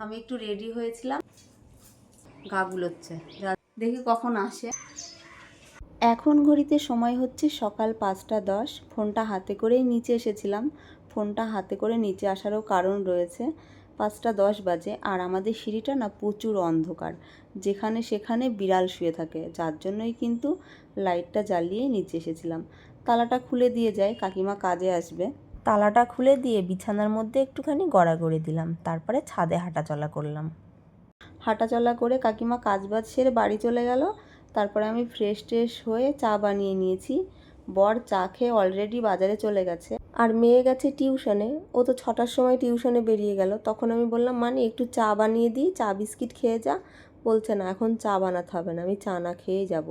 আমি একটু রেডি হয়েছিলাম। গা গুলোচ্ছে। দেখি কখন আসে। এখন ঘড়িতে সময় হচ্ছে সকাল পাঁচটা দশ। ফোনটা হাতে করেই নিচে এসেছিলাম। ফোনটা হাতে করে নিচে আসারও কারণ রয়েছে। পাঁচটা দশ বাজে আর আমাদের সিঁড়িটা না প্রচুর অন্ধকার। যেখানে সেখানে বিড়াল শুয়ে থাকে। যার জন্যই কিন্তু লাইটটা জ্বালিয়ে নিচে এসেছিলাম। তালাটা খুলে দিয়ে যায় কাকিমা কাজে আসবে। তালাটা খুলে দিয়ে বিছানার মধ্যে একটুখানি গড়াগড়ি দিলাম। তারপরে ছাদে হাঁটাচলা করলাম। হাঁটাচলা করে কাকিমা কাজবাজ সেরে বাড়ি চলে গেল। তারপরে আমি ফ্রেশ ট্রেশ হয়ে চা বানিয়ে নিয়েছি। বর চা খেয়ে অলরেডি বাজারে চলে গেছে। আর মেয়ে গেছে টিউশনে ও তো ছটার সময় টিউশনে বেরিয়ে গেল। তখন আমি বললাম মানে একটু চা বানিয়ে দিই, চা বিস্কিট খেয়ে যা। বলছে, না, এখন চা বানাতে হবে না, আমি চা না খেয়েই যাব।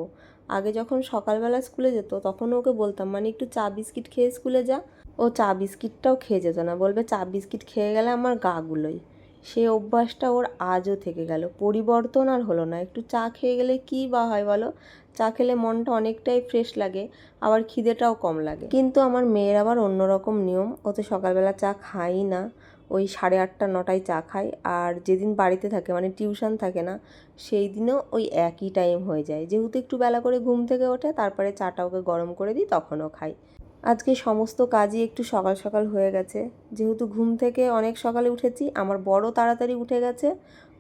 আগে যখন সকালবেলা স্কুলে যেত, তখন ওকে বলতাম মানে একটু চা বিস্কিট খেয়ে স্কুলে যা। ও চা বিস্কিটটাও খেয়ে যেত না। বলবে, চা বিস্কিট খেয়ে গেলে আমার গা গুলোই সেই অভ্যাসটা ওর আজও থেকে গেল। পরিবর্তন আর হলো না। একটু চা খেয়ে গেলে কী বা হয় বলো? চা খেলে মনটা অনেকটাই ফ্রেশ লাগে, আবার খিদেটাও কম লাগে। কিন্তু আমার মেয়ের আবার অন্যরকম নিয়ম। ও তো সকালবেলা চা খাই না। ওই সাড়ে আটটা, নটায় চা খায় আর যেদিন বাড়িতে থাকে মানে টিউশন থাকে না, সেই দিনও ওই একই টাইম হয়ে যায়। যেহেতু একটু বেলা করে ঘুম থেকে ওঠে, তারপরে চাটা ওকে গরম করে দিই, তখনও খাই। আজকে সমস্ত কাজই একটু সকাল সকাল হয়ে গেছে। যেহেতু ঘুম থেকে অনেক সকালে উঠেছি, আমার বড় তাড়াতাড়ি উঠে গেছে।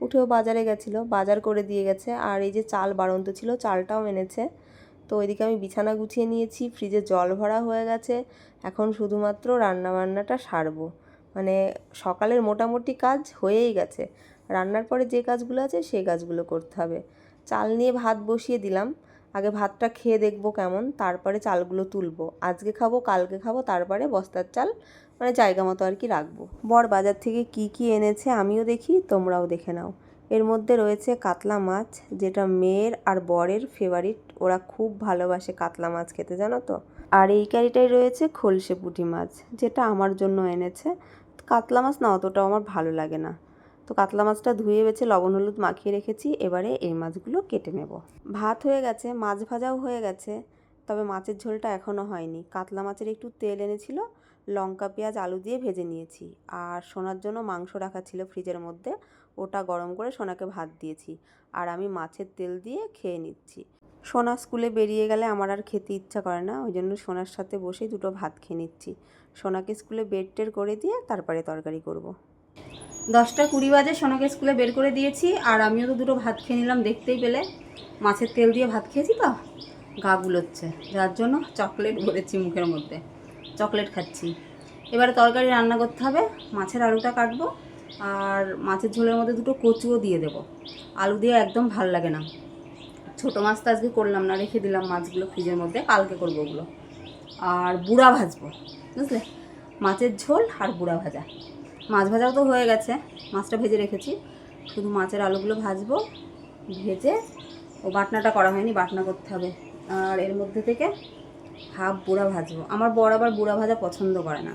উঠেও বাজারে গেছিল, বাজার করে দিয়ে গেছে, আর এই যে চাল বাড়ন্ত ছিল, চালটাও এনেছে। তো ওইদিকে আমি বিছানা গুছিয়ে নিয়েছি, ফ্রিজে জল ভরা হয়ে গেছে। এখন শুধুমাত্র রান্নাবান্নাটা সারবো। মানে সকালের মোটামুটি কাজ হয়েই গেছে। রান্নার পরে যে কাজগুলো আছে সেই কাজগুলো করতে হবে। চাল নিয়ে ভাত বসিয়ে দিলাম। আগে ভাতটা খেয়ে দেখব কেমন, তারপরে চালগুলো তুলবো। আজকে খাব, কালকে খাব, তারপরে বস্তার চাল মানে জায়গা মতো আর কি রাখব। বর বাজার থেকে কি কি এনেছে আমিও দেখি, তোমরাও দেখে নাও। এর মধ্যে রয়েছে কাতলা মাছ, যেটা মেয়ের আর বরের ফেভারিট ওরা খুব ভালোবাসে কাতলা মাছ খেতে, জানো তো? আর এই কারিটাই রয়েছে খলসে পুঁটি মাছ, যেটা আমার জন্য এনেছে। কাতলা মাছ না, অতটাও আমার ভালো লাগে না। তো কাতলা মাছটা ধুয়ে বেছে লবণ হলুদ মাখিয়ে রেখেছি, এবারে এই মাছগুলো কেটে নেব। ভাত হয়ে গেছে, মাছ ভাজাও হয়ে গেছে, তবে মাছের ঝোলটা এখনও হয়নি। কাতলা মাছের একটু তেল এনেছিল, লঙ্কা, পেঁয়াজ, আলু দিয়ে ভেজে নিয়েছি, আর সোনার জন্য মাংস রাখা ছিল ফ্রিজের মধ্যে, ওটা গরম করে সোনাকে ভাত দিয়েছি, আর আমি মাছের তেল দিয়ে খেয়ে নিচ্ছি। সোনা স্কুলে বেরিয়ে গেলে আমার আর খেতে ইচ্ছা করে না, ওই জন্য সোনার সাথে বসেই দুটো ভাত খেয়ে নিচ্ছি। সোনাকে স্কুলে বেড টের করে দিয়ে তারপরে তরকারি করব। দশটা কুড়ি বাজে সোনাকে স্কুলে বের করে দিয়েছি, আর আমিও তো দুটো ভাত খেয়ে নিলাম দেখতেই পেলে। মাছের তেল দিয়ে ভাত খেয়েছি তো? গা গুলোচ্ছে। যার জন্য চকলেট ভরেছি মুখের মধ্যে। চকলেট খাচ্ছি। এবারে তরকারি রান্না করতে হবে। মাছের আলুটা কাটবো, আর মাছের ঝোলের মধ্যে দুটো কচুও দিয়ে দেবো। আলু দিয়ে একদম ভালো লাগে না। ছোটো মাছ তো আজকে করলাম না, রেখে দিলাম মাছগুলো ফ্রিজের মধ্যে, কালকে করব ওগুলো। আর বুড়া ভাজবো, বুঝলে? মাছের ঝোল আর বুড়া ভাজা। মাছ ভাজাও তো হয়ে গেছে, মাছটা ভেজে রেখেছি। শুধু মাছের আলুগুলো ভাজবো, ভেজে, ও বাটনাটা করা হয়নি, বাটনা করতে হবে। আর এর মধ্যে থেকে হাফ বুড়া ভাজবো। আমার বর আবার বুড়া ভাজা পছন্দ করে না।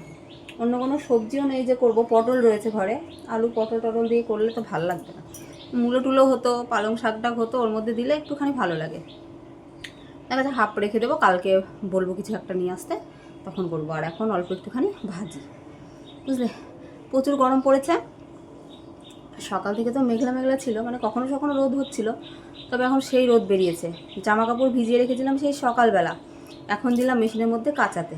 অন্য কোনো সবজিও নেই যে করব, পটল রয়েছে ঘরে। আলু, পটল, টটল দিয়ে করলে তো ভালো লাগবে না। মূলো টুলো হতো, পালং শাক টাক হতো, ওর মধ্যে দিলে একটুখানি ভালো লাগে। দেখা যাচ্ছে হাফ রেখে দেবো, কালকে বলব কিছু একটা নিয়ে আসতে, তখন করব। আর এখন অল্প একটুখানি ভাজি। বুঝলে? প্রচুর গরম পড়েছে। সকাল থেকে তো মেঘলা মেঘলা ছিল মানে কখনো কখনো রোদ হচ্ছিল, তবে এখন সেই রোদ বেরিয়েছে। জামা কাপড় ভিজিয়ে রেখেছিলাম সেই সকালবেলা। এখন দিলাম মেশিনের মধ্যে কাঁচাতে।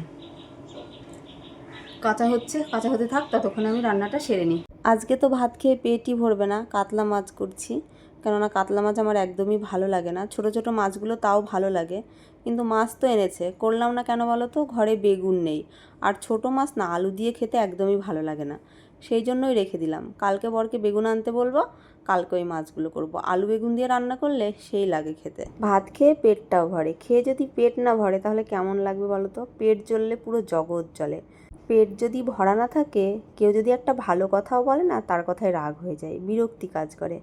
কাঁচা হচ্ছে, কাঁচা হতে থাক, ততক্ষণে আমি রান্নাটা সেরে নিই। আজকে তো ভাত খেয়ে পেটই ভরবে না, কাতলা মাছ করছি। কেননা কাতলা মাছ আমার একদমই ভালো লাগে না। ছোট ছোট মাছগুলো তাও ভালো লাগে, কিন্তু মাছ তো এনেছে। করলাম না কেন বলো তো? ঘরে বেগুন নেই। আর ছোট মাছ না, আলু দিয়ে খেতে একদমই ভালো লাগে না। সেই জন্যই রেখে দিলাম। কালকে বরকে বেগুন আনতে বলব, কালকে ওই মাছগুলো করব। আলু বেগুন দিয়ে রান্না করলে সেই লাগে খেতে। ভাত খেয়ে পেটটাও ভরে। খেয়ে যদি পেট না ভরে তাহলে কেমন লাগবে বলো তো? পেট জ্বললে পুরো জগৎ জ্বলে। পেট যদি ভরা না থাকে, কেউ যদি একটা ভালো কথাও বলে না, তার কথায় রাগ হয়ে যায়, বিরক্তি কাজ করে।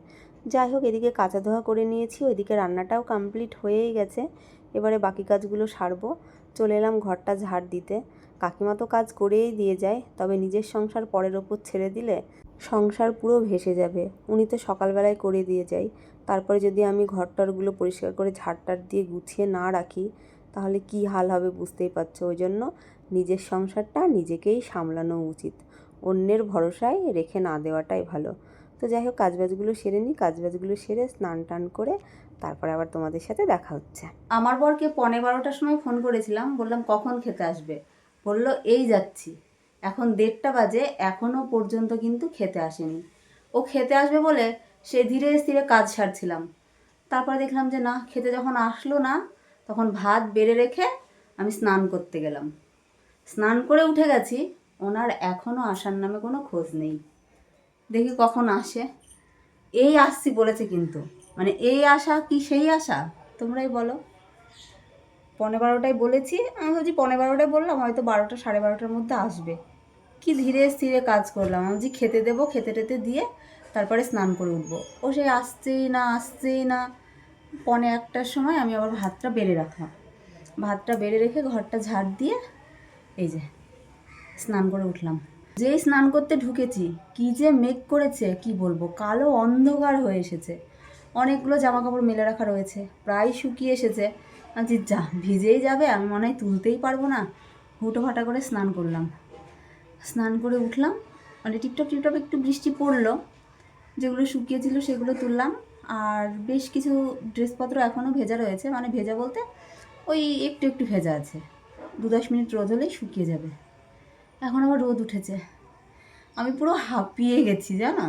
যাই হোক, এদিকে কাঁচা ধোয়া করে নিয়েছি, ওইদিকে রান্নাটাও কমপ্লিট হয়েই গেছে। এবারে বাকি কাজগুলো সারবো। চলে এলাম ঘরটা ঝাড় দিতে। কাকিমা তো কাজ করেই দিয়ে যায়, তবে নিজের সংসার পরের ওপর ছেড়ে দিলে সংসার পুরো ভেসে যাবে। উনি তো সকালবেলায় করে দিয়ে যায়। তারপরে যদি আমি ঘরটরগুলো পরিষ্কার করে ঝাড়টার দিয়ে গুছিয়ে না রাখি, তাহলে কি হাল হবে বুঝতেই পারছ? ওই জন্য নিজের সংসারটা নিজেকেই সামলানো উচিত। অন্যের ভরসায় রেখে না দেওয়াটাই ভালো। তো যাই হোক, কাজবাজগুলো সেরে নিই। কাজবাজগুলো সেরে স্নান টান করে তারপরে আবার তোমাদের সাথে দেখা হচ্ছে। আমার বরকে পনে বারোটার সময় ফোন করেছিলাম। বললাম, কখন খেতে আসবে? বলল, এই যাচ্ছি। এখন দেড়টা বাজে এখনও পর্যন্ত কিন্তু খেতে আসেনি। ও খেতে আসবে বলে সে ধীরে ধীরে কাজ সারছিলাম। তারপরে দেখলাম যে, না, খেতে যখন আসলো না, তখন ভাত বেড়ে রেখে আমি স্নান করতে গেলাম। স্নান করে উঠে গেছি, ওনার এখনও আসার নামে কোনো খোঁজ নেই। দেখি কখন আসে। এই আসছি বলেছে কিন্তু। মানে এই আশা কি সেই আশা? তোমরাই বলো। পনেরো বারোটায় বলেছি। আমি ভাবছি পনেরো বারোটায় বললাম, হয়তো বারোটা, সাড়ে বারোটার মধ্যে আসবে। কি ধীরে স্থিরে কাজ করলাম। আমি খেতে দেবো, খেতে টেতে দিয়ে তারপরে স্নান করে উঠবো। ও সে আসছেই না আসছেই না। পনে একটার সময় আমি আবার ভাতটা বেড়ে রাখলাম। ভাতটা বেড়ে রেখে ঘরটা ঝাড় দিয়ে এই যে স্নান করে উঠলাম। যেই স্নান করতে ঢুকেছি, কি যে মেঘ করেছে, কি বলব? কালো অন্ধকার হয়ে এসেছে। অনেকগুলো জামা কাপড় মেলে রাখা রয়েছে। প্রায় শুকিয়ে এসেছে। আচ্ছা যা, ভিজেই যাবে, আমি মনে হয় তুলতেই পারব না। হুটো ফাটা করে স্নান করলাম। স্নান করে উঠলাম মানে টিপটপ টিপটপ একটু বৃষ্টি পড়ল, যেগুলো শুকিয়েছিল সেগুলো তুললাম, আর বেশ কিছু ড্রেসপত্র এখনও ভেজা রয়েছে মানে ভেজা বলতে ওই একটু একটু ভেজা আছে। দু দশ মিনিট রোদ হলেই শুকিয়ে যাবে। এখন আবার রোদ উঠেছে। আমি পুরো হাঁপিয়ে গেছি, জানো?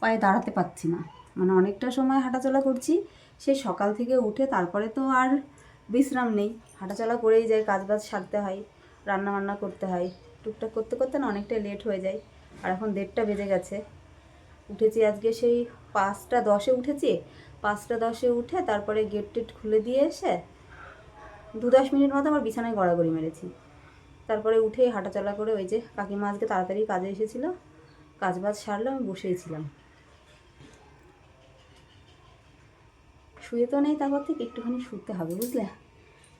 পায়ে দাঁড়াতে পারছি না। মানে অনেকটা সময় হাঁটাচলা করছি, সে সকাল থেকে উঠে তারপরে তো আর বিশ্রাম নেই। হাঁটাচলা করেই যায় কাজ বাজ সারতে হয় রান্না বান্না করতে হয়। টুকটাক করতে করতে না অনেকটাই লেট হয়ে যায়। আর এখন দেড়টা বেজে গেছে। উঠেছি আজকে সেই পাঁচটা দশে উঠেছি। পাঁচটা দশে উঠে তারপরে গেট টেট খুলে দিয়ে এসে দু দশ মিনিট মতো আমার বিছানায় গড়াগড়ি মেরেছি। তারপরে উঠে হাঁটাচলা করে ওই যে কাকিমা আজকে তাড়াতাড়ি কাজে এসেছিল। কাজ বাজ সারলো, আমি বসেই ছিলাম। শুয়ে তো নেই, তারপর থেকে একটুখানি শুতে হবে, বুঝলে?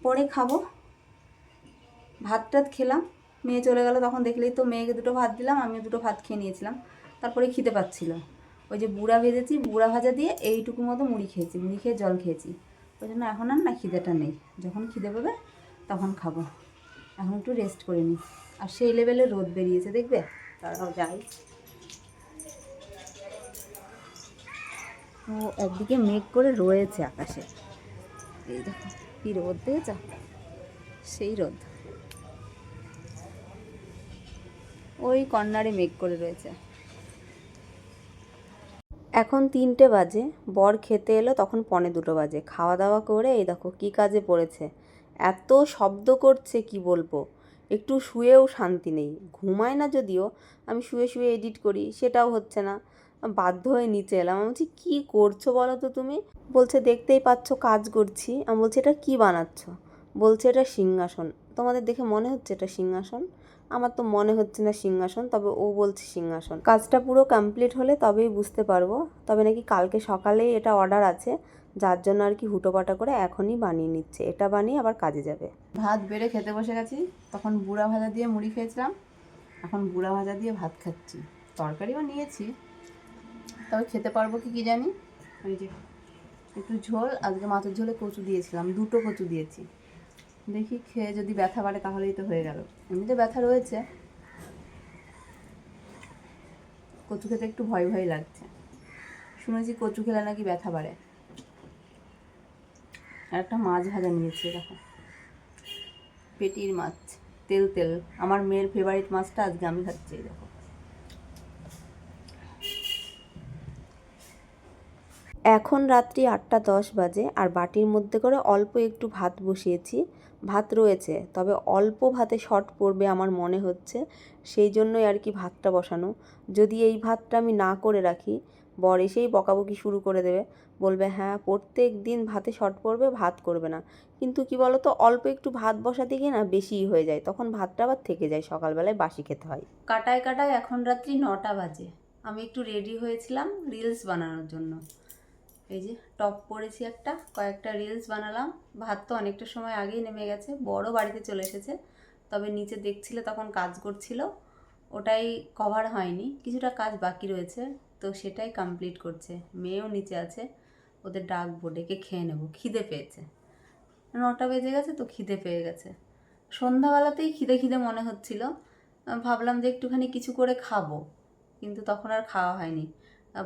পরে খাব। ভাত টাত খেলাম, মেয়ে চলে গেল, তখন দেখলেই তো মেয়েকে দুটো ভাত দিলাম, আমিও দুটো ভাত খেয়ে নিয়েছিলাম। তারপরে খিদে পাচ্ছিল। ওই যে বুড়া ভেজেছি, বুড়া ভাজা দিয়ে এইটুকু মতো মুড়ি খেয়েছি, মুড়ি খেয়ে জল খেয়েছি। ওই জন্য এখন আর না খিদেটা নেই। যখন খিদে পাবে, তখন খাব। এখন একটু রেস্ট করে নিই আর সেই লেভেলে রোদ বেরিয়েছে, দেখবে? তারাও যাই। ও একদিকে মেঘ করে রয়েছে আকাশে। এই দেখো, কি রোদ, দেখেছ? সেই রোদ। ওই কর্নারে মেঘ করে রয়েছে। এখন তিনটে বাজে, বর খেতে এলো, তখন পনে দুটো বাজে। খাওয়া দাওয়া করে, এই দেখো, কী কাজে পড়েছে। এত শব্দ করছে, কি বলব? একটু শুয়েও শান্তি নেই। ঘুমায় না যদিও, আমি শুয়ে শুয়ে এডিট করি, সেটাও হচ্ছে না। বাধ্য হয়ে নিচে এলাম। আমি বলছি, কী করছ বলো তো তুমি? বলছে, দেখতেই পাচ্ছ কাজ করছি। আমি বলছি, এটা কী বানাচ্ছ? বলছে, এটা সিংহাসন। তোমাদের দেখে মনে হচ্ছে এটা সিংহাসন? আমার তো মনে হচ্ছে না সিংহাসন, তবে ও বলছে সিংহাসন। কাজটা পুরো কমপ্লিট হলে তবেই বুঝতে পারব, তবে নাকি কালকে সকালেই এটা অর্ডার আছে, যার জন্য আর কি হুটোপাটা করে এখনই বানিয়ে নিচ্ছে। এটা বানিয়ে আবার কাজে যাবে। ভাত বেড়ে খেতে বসে গেছি, তখন বুড়া ভাজা দিয়ে মুড়ি খেয়েছিলাম, এখন বুড়া ভাজা দিয়ে ভাত খাচ্ছি। তরকারিও নিয়েছি তবে খেতে পারব কি কি জানি? ওই যে। একটু ঝোল আজকে মাছের ঝোলে কচু দিয়েছিলাম দুটো কচু দিয়েছি। দেখি খেয়ে যদি ব্যথা বাড়ে তাহলেই তো হয়ে গেল। এমনিতে ব্যথা রয়েছে। কচু খেতে একটু ভয় ভয় লাগছে। শুনেছি কচু খেলে নাকি ব্যথা বাড়ে। আর একটা মাছ ভাজা নিয়েছি দেখো। পেটির মাছ তেল তেল। আমার মেয়ের ফেভারিট মাছটা আজকে আমি খাচ্ছি দেখো। এখন রাত্রি আটটা দশ বাজে আর বাটির মধ্যে করে অল্প একটু ভাত বসিয়েছি। ভাত রয়েছে, তবে অল্প ভাতে শর্ট পড়বে আমার মনে হচ্ছে, সেই জন্যই আর কি ভাতটা বসানো। যদি এই ভাতটা আমি না করে রাখি, বর এসেই বকাবকি শুরু করে দেবে। বলবে হ্যাঁ প্রত্যেক দিন ভাতে শর্ট পড়বে, ভাত করবে না। কিন্তু কি বলো তো অল্প একটু ভাত বসাতে গিয়ে না বেশিই হয়ে যায়, তখন ভাতটা আবার থেকে যায়, সকালবেলায় বাসি খেতে হয়। কাটায় কাটায় এখন রাত্রি নটা বাজে। আমি একটু রেডি হয়েছিলাম রিলস বানানোর জন্য। এই যে টপ পরেছি একটা, কয়েকটা রিলস বানালাম। ভাত তো অনেকটা সময় আগেই নেমে গেছে, বড় বাড়িতে চলে এসেছে। তবে নিচে দেখছিলে তখন কাজ করছিল, ওটাই কভার হয়নি, কিছুটা কাজ বাকি রয়েছে, তো সেটাই কমপ্লিট করছে। মেয়েও নিচে আছে, ওদের ডাকবো ডেকে খেয়ে নেব, খিদে পেয়েছে। নটা বেজে গেছে তো খিদে পেয়ে গেছে। সন্ধ্যাবেলাতেই খিদে খিদে মনে হচ্ছিল, ভাবলাম যে একটুখানি কিছু করে খাব, কিন্তু তখন আর খাওয়া হয়নি।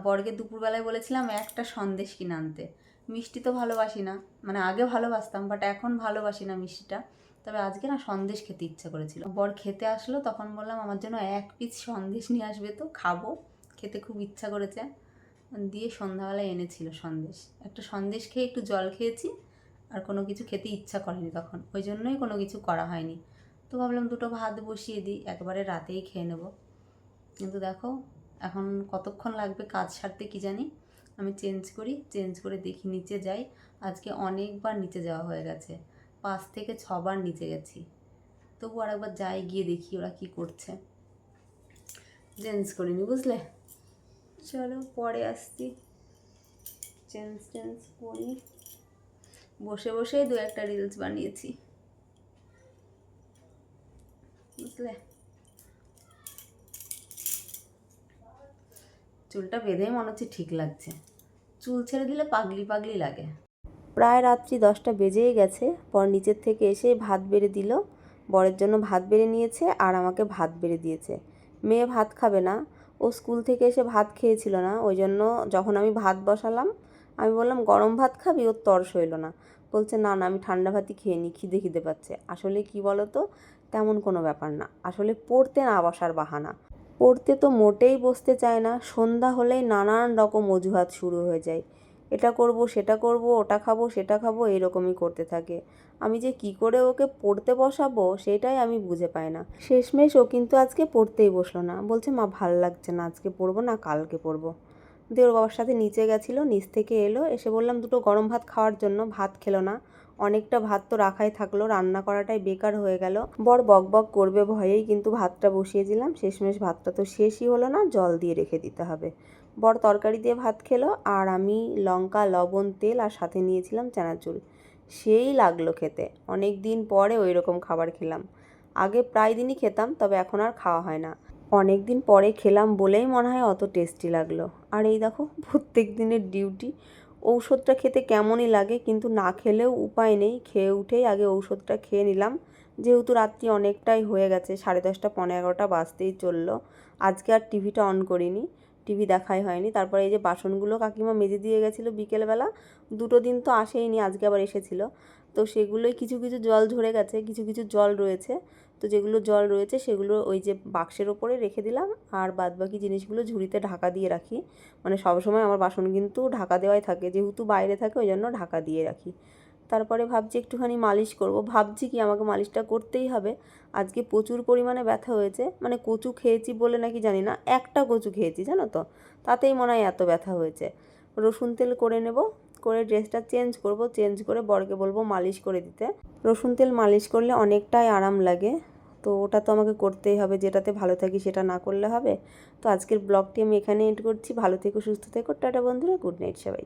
বরকে দুপুরবেলায় বলেছিলাম, একটা সন্দেশ কিনে আনতে। মিষ্টি তো ভালোবাসি না। মানে আগে ভালোবাসতাম বাট এখন ভালোবাসি না মিষ্টিটা। তবে আজকে না সন্দেশ খেতে ইচ্ছা করেছিল। বর খেতে আসলো, তখন বললাম, আমার জন্য এক পিস সন্দেশ নিয়ে আসবে তো, খাব। খেতে খুব ইচ্ছা করেছে। দিয়ে সন্ধ্যাবেলায় এনেছিল সন্দেশ। একটা সন্দেশ খেয়ে একটু জল খেয়েছি, আর কোনো কিছু খেতে ইচ্ছা করেনি তখন। ওই জন্যই কোনো কিছু করা হয়নি। তো ভাবলাম দুটো ভাত বসিয়ে দিই, একবারে রাতেই খেয়ে নেব। কিন্তু দেখো এখন কতক্ষণ লাগবে কাজ সারতে কি জানি? আমি চেঞ্জ করি, চেঞ্জ করে দেখি নিচে যাই। আজকে অনেকবার নিচে যাওয়া হয়ে গেছে। পাঁচ থেকে ছবার নিচে গেছি। তবু আরেকবার যাই, গিয়ে দেখি ওরা কি করছে। চেঞ্জ করিনি বুঝলে? চলো, পরে আসছি। চেঞ্জ টেঞ্জ করি। বসে বসেই দু একটা রিলস বানিয়েছি। বুঝলে? চুলটা বেঁধেই মনে হচ্ছে ঠিক লাগছে। চুল ছেড়ে দিলে পাগলি পাগলি লাগে। প্রায় রাত্রি দশটা বেজেই গেছে। পর নিচের থেকে এসে ভাত বেড়ে দিল। বরের জন্য ভাত বেড়ে নিয়েছে আর আমাকে ভাত বেড়ে দিয়েছে। মেয়ে ভাত খাবে না। ও স্কুল থেকে এসে ভাত খেয়েছিল না। ওই জন্য যখন আমি ভাত বসালাম, আমি বললাম, গরম ভাত খাবি? ওর তর সইল না। বলছে, না না, আমি ঠান্ডা ভাতই খেয়ে নিই। খিদে খিদে পাচ্ছে। আসলে কি বলো তো তেমন কোনো ব্যাপার না। আসলে পড়তে না বসার বাহানা। পড়তে তো মোটেই বসতে চায় না, সন্ধ্যা হলেই নানান রকম অজুহাত শুরু হয়ে যায়। এটা করব, সেটা করব, ওটা খাব, সেটা খাব, এরকমই করতে থাকে। আমি যে কি করে ওকে পড়তে বসাবো, সেটাই আমি বুঝে পাই না। শেষমেশ ও কিন্তু আজকে পড়তেই বসল না। বলছে, মা, ভালো লাগছে না, আজকে পড়ব না, কালকে পড়ব। দিয়ে ওর বাবার সাথে নিচে গেছিল, নিচ থেকে এলো, এসে বললাম, দুটো গরম ভাত খাওয়ার জন্য ভাত খেলো না। অনেকটা ভাত তো রাখাই থাকল, রান্না করাটাই বেকার হয়ে গেল। বর বক বক করবে ভয়েই কিন্তু ভাতটা বসিয়ে দিলাম। শেষমেশ ভাতটা তো শেষই হলো না, জল দিয়ে রেখে দিতে হবে। বর তরকারি দিয়ে ভাত খেলো, আর আমি লঙ্কা, লবণ, তেল আর সাথে নিয়েছিলাম চানাচুর। সেই লাগল খেতে। অনেক দিন পরে ওই রকম খাবার খেলাম। আগে প্রায় দিনই খেতাম, তবে এখন আর খাওয়া হয় না। অনেক দিন পরে খেলাম বলেই মনে হয় অত টেস্টি লাগল। আর এই দেখো, প্রত্যেক দিনের ডিউটি। ঔষধটা খেতে কেমনই লাগে, কিন্তু না খেলেও উপায় নেই। খেয়ে উঠেই আগে ঔষধটা খেয়ে নিলাম। যেহেতু রাত্রি অনেকটাই হয়ে গেছে, সাড়ে দশটা পনেরো এগারোটা বাজতেই চলল। আজকে আর টিভিটা অন করিনি, টিভি দেখাই হয়নি। তারপরে এই যে বাসনগুলো কাকিমা মেজে দিয়ে গেছিল বিকেলবেলা, দুটো দিন তো আসেইনি, আজকে আবার এসেছিল। তো সেগুলোই কিছু কিছু জল ঝরে গেছে, কিছু কিছু জল রয়েছে। তো যেগুলো জল রয়েছে সেগুলো ওই যে বাক্সের ওপরে রেখে দিলাম আর বাদবাকি জিনিসগুলো ঝুড়িতে ঢাকা দিয়ে রাখি। মানে সবসময় আমার বাসন কিন্তু ঢাকা দেওয়াই থাকে, যেহেতু বাইরে থাকে ওই জন্য ঢাকা দিয়ে রাখি। তারপরে ভাবছি একটুখানি মালিশ করব। ভাবছি কি আমাকে মালিশটা করতেই হবে। আজকে প্রচুর পরিমাণে ব্যথা হয়েছে। মানে কচু খেয়েছি বলে নাকি জানি না, একটা কচু খেয়েছি জানো তো? তাতেই মনে হয় এত ব্যথা হয়েছে। রসুন তেল করে নেব। করে ড্রেসটা চেঞ্জ করব চেঞ্জ করে বরকে বলব মালিশ করে দিতে। রসুন তেল মালিশ করলে অনেকটাই আরাম লাগে। তো ওটা তো আমাকে করতেই হবে, যেটাতে ভালো থাকি সেটা না করলে হবে। তো আজকের ব্লগটি আমি এখানে এন্ড করছি। ভালো থেকো, সুস্থ থেকো। টাটা বন্ধুরা গুড নাইট সবাই।